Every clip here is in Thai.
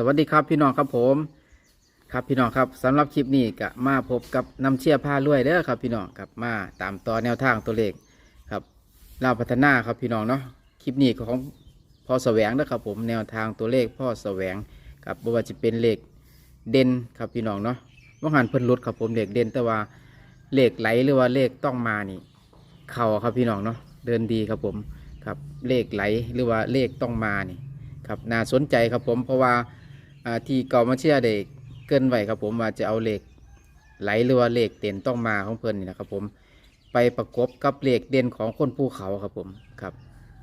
สวัสดีครับพี่น้องครับผม ครับพี่น้องครับสำหรับคลิปนี้ก็มาพบกับน้ำเชี่ยผ้ารวยเด้อครับพี่น้องครับมาตามต่อแนวทางตัวเลขครับลาพัฒนาครับพี่น้องเนาะคลิปนี้ของพ่อแสวงเด้อครับผมแนวทางตัวเลขพ่อแสวงครับบ่ว่าจะเป็นเลขเด่นครับพี่น้องเนาะว่าหันเพิ่นลดครับผมเลขเด่นแต่ว่าเลขไหลหรือว่าเลขต้องมานี่ เข่าครับพี่น้องเนาะเดินดีครับผมครับเลขไหลหรือว่าเลขต้องมานี่ครับน่าสนใจครับผมเพราะว่า อ่าที่เก่ามาเชื่อเด็กเกินไหวครับผมว่าจะเอาเหลขไหลหรือว่าเลขเด่นต้องมาของเพิ่นนี่นะครับผมไปประกบกับเหลขเด่นของคนภูเขาครับผมครับ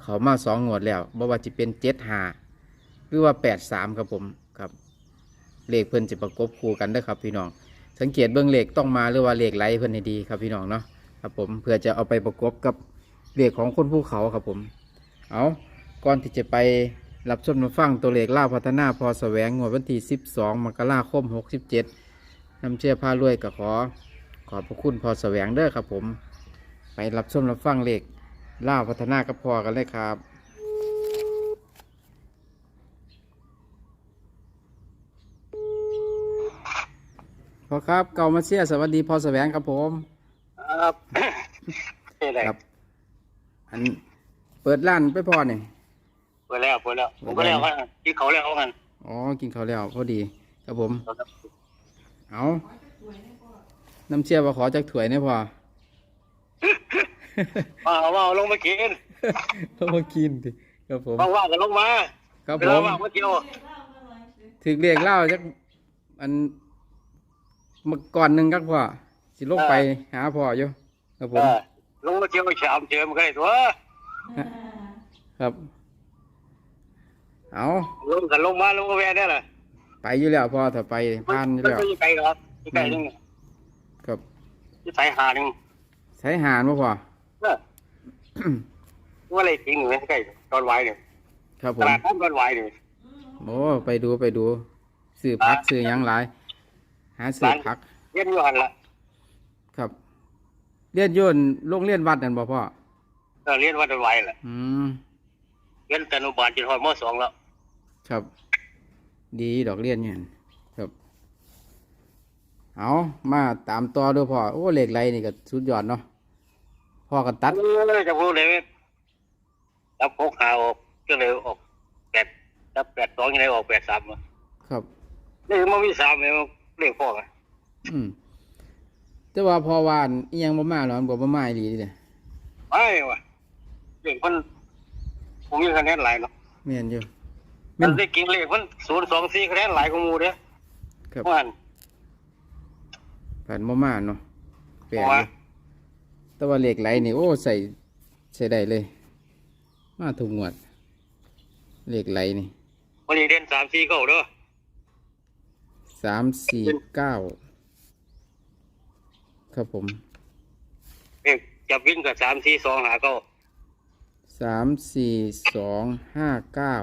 เขามาสองงวดแล้วบ่ว่าจะเป็นเจ็ดหาหรือว่าแปดสามครับผมครับเหลขเพิ่นจะประกบคู่กันเด้ครับพี่น้อง สังเกตเบื้องเหลขต้องมาหรือว่าเลขไหลเพิ่นให้ดีครับพี่น้องเนาะครับผมเพื่อจะเอาไปประกบกับเหลขของคนภูเขาครับผม เอาก่อนที่จะไป รับชมมาฟังตัวเลขล่าวพัฒนาพอแสวงงวดวันที่ 12 มกราคม 67นำเชื่อพารวยก็ขอ ขอบพระคุณพอแสวงเด้อครับผม ไปรับชมรับฟังเลขล่าวพัฒนากับพอกันเลยครับ พอครับเก่ามาเชียร์สวัสดีพอแสวงครับผม ครับนี่แหละครับ อันเปิดร้านไปพอเนี่ย เปิดแล้วเปิดแล้ว ผมก็แล้วกันที่เขาแล้วกันอ๋อ กินข้าวแล้วพอดี ครับผม เอาน้ำเชี่ยวมาขอจากถ้วยเนี่ยพอมาเอามาเอาลงมากินต้องมากินดิครับผม ว่างๆกันลงมาครับเวผลามว่างมาเที่ยวถึกเรียกเล่าจากอันมาก่อนหนึ่งครับพ่อสิลงไปหาพ่ออยู่ครับผเอมอลงมาเที่ยวชามเจอมันก็ได้ตัวครับ เอาลงกันลงมาลงมาแวะได้ล่ะไปอยู่แล้วพ่อถ้าไปผ่านอยู่มันแล้วไม่ไกลหรอกไม่ไกลนึงครับที่สายหาหนึ่งใช้หารมาพ่อเออว่าอะไรจริงหรือไม่ใกล้ตอนไหวเนี่ยครับผตมลาดน้ำตอนไหวเนี่ยโอ้ไปดูไปดูซื้อพักซื้อหยังหลาย หาซื้อพักเย็นอยู่หันละครับเรียนโยนโรงเรียนวัดนั่นบ่พ่อเออเรียนว่าตอนไหวแหละอืม เรียนแต่อนุบาลจนหอดมสองแล้ว ครับ ดีดอกเรียนเนี่ยครับ เอามาตามต่อเด้วยพ่อ โอ้เหล็กไหลนี่ก็สุดยอดเนาะพ่อก็ตัด เออจะพูดเลยรับพกหาออกก็เลยออกแปดรับแปดสองยังไงออกแปดสามครับ นี่มันมีสามเลยมันเรียกพ่อไงอืมแต่ว่าพอวาอันอิหยังบ่มาหรอกมันบ่บ่มาอีหลีเด้ไอ้วะเรียกมัน ผมมีคะแนนหลายเนาะแม่นอยู่มัแม่นนได้กินเลขมันศูนย์สองสี่คะแนนหลายกว่าหมูเด้อครับมันผ่านบ่มาเนาะแปลกว่าอยู่แต่ว่าเหล็กไหลนี่โอ้ใส่ใส่ได้เลย มาถูกงวดเหล็กไหลนี่วันนี้เด่นสามสี่เก้าเด้อสามสี่เก้าครับผมเลขจับวิ่งกับสามสี่สองหาเก้า สามสี่สองห้าเก้า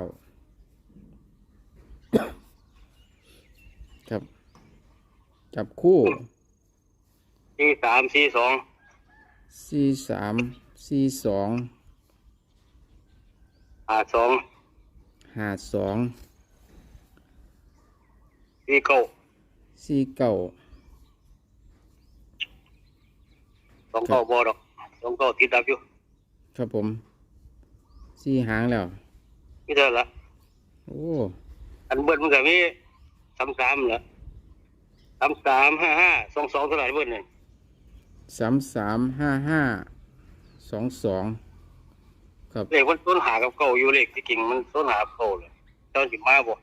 ครับ จับคู่สี่สามสี่สองสี่สามสี่สองหาสองห้าสองสี่เก้าสี่เก้าสองเก้าบอดอกสองเก้าติดดับอยู่ครับผม สี่หางแล้วนี่เท่านั้นละโอ้อันเบิ้ลมันก็มีสามสามเหรอสามสามห้าห้าสองสองเท่าไหร่เบิ้ลเนี่ยสามสามห้าห้าสองสองครับเลขมันต้นหากับเก่าอยู่เลขที่กิ่งมันต้นหากับเก่าเลยตอนสิมาบ่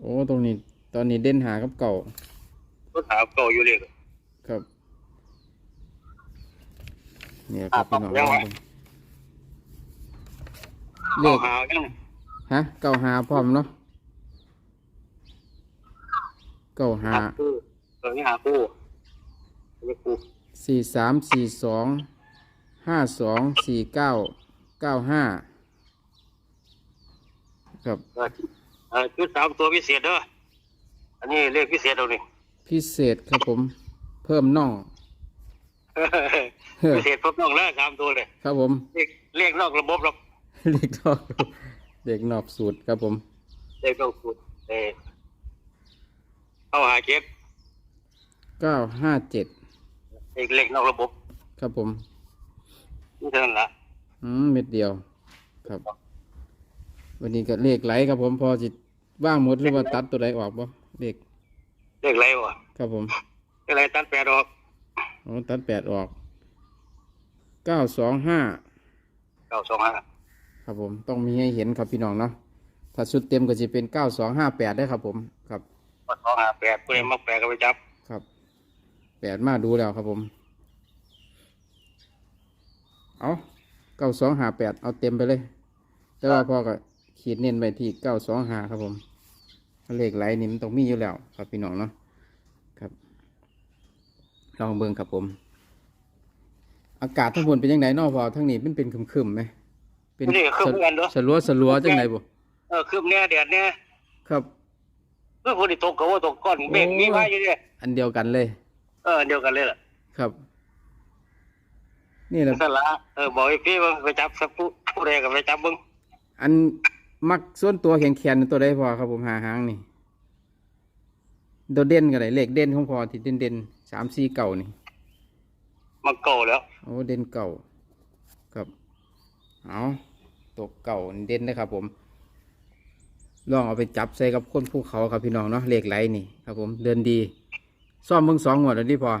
โอ้ตรงนี้ ตอนนี้เด่นหากับเก่าต้นหากับเก่าอยู่เลขครับเนี่ยครับพี่น้อง อะปรับยังไง เลเก่าขหายังฮะเก่าหาพร้อมเนาะเก่าหาหาคู่เออนี่หาคู่นี่คู่สี่สามสี่สองห้าสองสี่เก้าเก้าห้าครับเออเออชุดสามตัวพิเศษเด้ออันนี้เลขพิเศษเอานี่พิเศษครับผม เพิ่มน่องพิเศษพบน้องแล้วสามตัวเลยครับผมเลขเลขนอกระบบหรอก เด็กนอกเด็กนอกสูตรครับผมเลขนอกสูตรเลเออเข้าหาเก็บเก้าห้าเจ็ดเอกเล็กนอกระบบ ครับผมนี่เท่านั้นละอืมเม็ดเดียว ครับ วันนี้ก็เลขไหลครับผมพอจิว่างหมดหรือว่าตัดตัวใดออกบ่เลขเล็กไรวะครับผมเล็กไรตัดแปดออกอ๋อตัดแปดออกเก้าสองห้าเก้าสองห้า ครับผมต้องมีให้เห็นครับพี่น้องเนาะถ้าชุดเต็มก็จะเป็นเก้าสองห้าแปดได้ครับผมครับก็สองห้าแปดผู้ใดมักแปดก็ไปจับครับแปดมาดูแล้วครับผม เอาเก้าสองหาแปดเอาเต็มไปเลย แต่ว่าพอก็ขีดเน้นไปที่เก้าสองหาครับผมเลขไหลนี่มันต้องมีอยู่แล้ว ครับพี่น้องเนาะครับลองเบิ่งครับผม อากาศทั้งบนเป็นยังไงเนอกพอทั้งนี้มันเป็นครึมๆไหม เป็นนี่ก็คือเหมือนกันเด้อสลัวสลัวจังไงบ่เออคืบแน่แดดแน่ครับเพื่อผู้ที่ตกก็ว่าตกก้อนเมฆมีไว้อยู่เนี่ยอันเดียวกันเลย เออเดียวกันเลยล่ะครับ นี่แหละนั่นละเออบอกไอ้พี่ว่าไปจับสักผู้ผู้ใดก็ไปจับมึงอันมักส่วนตัวแข็งแขนตัวใดพอครับผมหาหางนี่โดดเด่นกันเลยเลขเด่นของพอที่เด่นเด่นสามสี่เก่านี่มันเก่าแล้วโอ้เด่นเก่าครับเอา ตัวเก่านี่เด่นนะครับ ผมลองเอาไปจับใส่กับคนภูเขาครับพี่น้องเนาะเลขไหลนี่ครับ ผมเดินดีซ่อมเบิ่งสองหมวดแล้วนี่พอ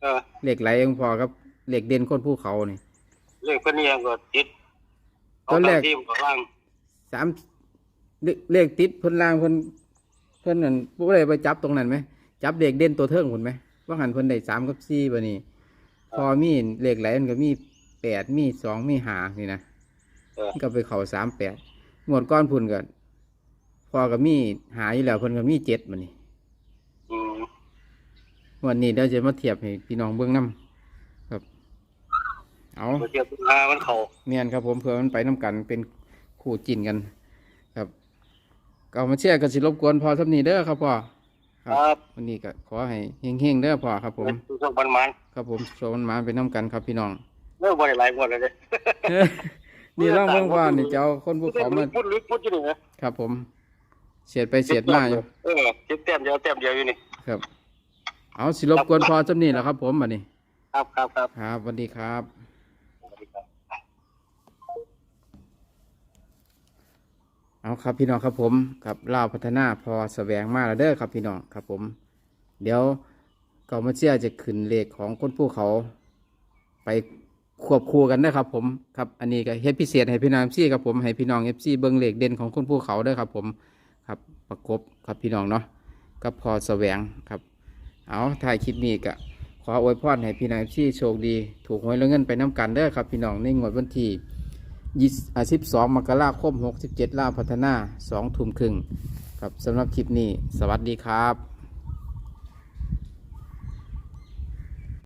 เออเลขไหลของพอครับเลขเด่นคนภูเขานี่เรื่องเพิ่นนี่ยังก็จิตตอนแรกที่มันก็ว่างสามเลเลขติดเพิ่นล่างเพิ่นเพิ่นนั่นผู้ใดไปจับตรงนั้นไหมจับเลขเด่นตัวเทิงพุ่นไหมว่าหันเพิ่นได้สามกับสี่บ่นี่พอมีเลขไหลมันก็มีแปดมีสองมีหานี่นะเออ มันก็ไปเข้าสามแปดงวดก้อนพุ่นก็พอก็มีหาอยู่แล้วเพิ่นก็มีเจ็ดบ่นี่อืมงวันนี้เดี๋ยวจะมาเทียบให้พี่น้องเบิ่งนํครับ เอาบ่เทียบหามันเข้าเมียนครับผมเพื่อมันไปน้กันเป็นคู่จินกัน ครับก็เอามาเชื่อกันสิรบกวนพอสักนี้เด้อครับพ่อครับวันนี้ก็ขอให้เฮงๆเด้อพ่อครับ ผมทุกสักวันมันครับผมโชว์มันมาไปน้กันครับพี่น้องเริ่มบ่ได้หลายงวดแล้วเด้ นี่ร่องเบิ่งพ่อนี่เจ้าคนภูเขามาพูดลึกพูดอยู่นี่นะครับผม เสียดไปเสียดมาอยู่เออเจ็บแต้มเดียวแต้มเดียวอยู่นี่ครับ เอาสิรบกวนพอสักนี้แหละครับ ผมบัดนี้ ครับครับครับครับสวัสดีครับสวัสดีครับเอาครับพี่น้องครับผมกับลาวพัฒนาพอแสวงมาแล้วเด้อครับพี่น้องครับผม เดี๋ยวก็มาเชื่อจะขึ้นเลขของคนภูเขาไป ควบคู่กันนะครับผมครับอันนี้ก็เฮ็ดพิเศษให้พี่น้องเอฟซีครับผมให้พี่น้องเอฟซีเบิ้งเหลขเด่นของคนภูเขาด้อครับผมครับประกบครับพี่น้องเนาะกับพอแสวงครับเอาถ่ายคลิปนี้ก็ขออวยพรให้พี่น้องเอฟซีโชคดีถูกหวยแล้วเงินไปน้กันเด้อครับ พี่น้องในงวดวันที่ยี่สิบสองมกราคมหกสิบเจ็ดล่าวพัฒนาสองทุ่มครึ่งครับสำหรับคลิปนี้ สวัสดีครับ